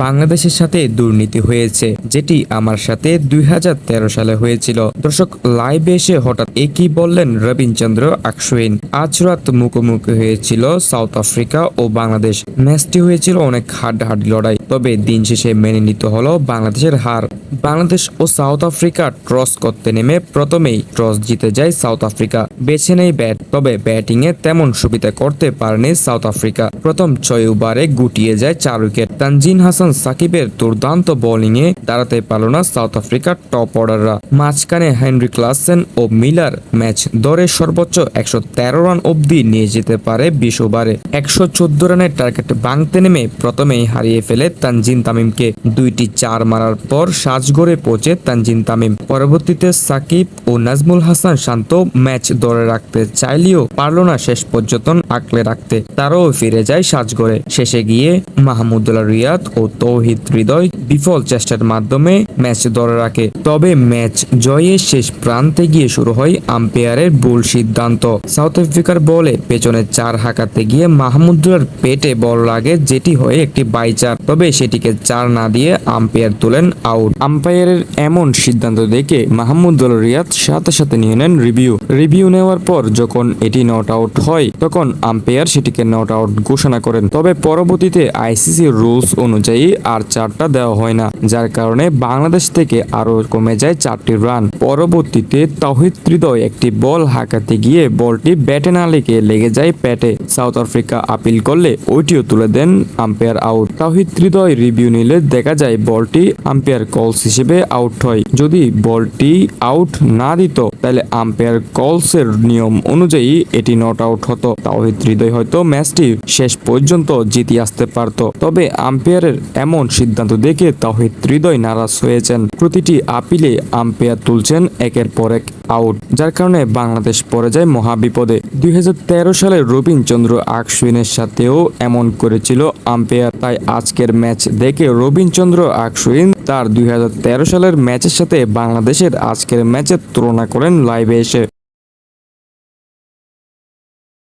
বাংলাদেশের সাথে দুর্নীতি হয়েছে, যেটি আমার সাথে দুই হাজার তেরো সালে হয়েছিল। দর্শক লাইভে এসে হঠাৎ একই বললেন রবীন্দ্র আকসুইন আজ রাত মুখোমুখি হয়েছিল সাউথ আফ্রিকা ও বাংলাদেশ। ম্যাচটি হয়েছিল অনেক হাড্ডাহাড্ডি লড়াই, তবে দিন শেষে মেনে নিতে হলো বাংলাদেশের হার। বাংলাদেশ ও সাউথ আফ্রিকা ট্রস করতে নেমে প্রথমেই ট্রস জিতে যায় সাউথ আফ্রিকা। বেছে নেই ব্যাট, তবে ব্যাটিংয়ে তেমন সুবিধা করতে পারেনি সাউথ আফ্রিকা। প্রথম ছয় ওভারে গুটিয়ে যায় চার উইকেট। তানজিন হাসান সাকিবের দুর্দান্ত বোলিংয়ে দাঁড়াতে পারল না সাউথ আফ্রিকার টপ অর্ডাররা। মাঝখানে হেনরি ক্লাসেন ও মিলার ম্যাচ দরে সর্বোচ্চ একশো তেরো রান অবধি নিয়ে যেতে পারে বিশ ওভারে। একশো চোদ্দ রানের টার্গেট ভাঙতে নেমে প্রথমেই হারিয়ে ফেলে তানজিন তামিমকে। দুইটি চার মারার পর সাজগড়ে পৌঁছে তানজিন তামিম। পরবর্তীতে সাকিব ও নাজমুল হাসান শান্ত ম্যাচ ধরে রাখতে চাইলেও পারল না শেষ পর্যন্ত আঁকলে রাখতে। তারাও ফিরে যায় সাজগড়ে। শেষে গিয়ে মাহমুদুল্লাহ রিয়াদ ও তৌহিদ হৃদয় বিফল চেষ্টার মাধ্যমে ম্যাচ ধরে রাখে। তবে ম্যাচ জয়ের শেষ প্রান্তে গিয়ে শুরু হয় আম্পায়ারের ভুল সিদ্ধান্ত। সাউথ আফ্রিকার বলে পেছনে চার হাঁকাতে গিয়ে মাহমুদুল্লার পেটে বল লাগে, যেটি হয়ে একটি বাইচার। তবে সেটিকে চার না দিয়ে আম্পায়ার তুলেন আউট। আম্পায়ারের এমন সিদ্ধান্ত দেখে মাহমুদুল রিয়াদ সাথে সাথে নিয়ে নেন রিভিউ। রিভিউ নেওয়ার পর যখন এটি নট আউট হয়, তখন আম্পায়ার সেটিকে নট আউট ঘোষণা করেন। তবে পরবর্তীতে আইসিসি রুলস অনুযায়ী আর চারটা দেওয়া হয় না, যার কারণে বাংলাদেশ থেকে আরও কমে যায় চারটি রান। পরবর্তীতে তহিদ হৃদয় একটি বল হাঁকাতে গিয়ে বলটি ব্যাটে না লেগে লেগে যায় প্যাটে। সাউথ আফ্রিকা আপিল করলে ওইটিও তুলে দেন umpire out. Towhid Hridoy review নিলে দেখা যায় বলটি আম্পায়ার কলস হিসেবে আউট হয়। যদি বলটি আউট না দিত, তাহলে আম্পায়ার কলসের নিয়ম অনুযায়ী এটি নট আউট হতো। তাওহিদ হৃদয় হয়তো ম্যাচটি শেষ পর্যন্ত জিতে আসতে পারত। তবে আম্পায়ারের এমন সিদ্ধান্ত দেখে তাওহিদ হৃদয় নারাজ হয়েছেন। প্রতিটি আপিলে আম্পায়ার তুলছেন একের পর এক আউট, যার কারণে বাংলাদেশ পড়ে যায় মহাবিপদে। দুই হাজার তেরো সালে রবীন্দ্র আকসুইনের সাথেও এমন করেছিল আম্পায়ার তাই আজকের ম্যাচ দেখে রবীন্দ্র আকসুইন তার দুই হাজার তেরো সালের ম্যাচের সাথে বাংলাদেশের আজকের ম্যাচের তুলনা করেন লাইভে এসে।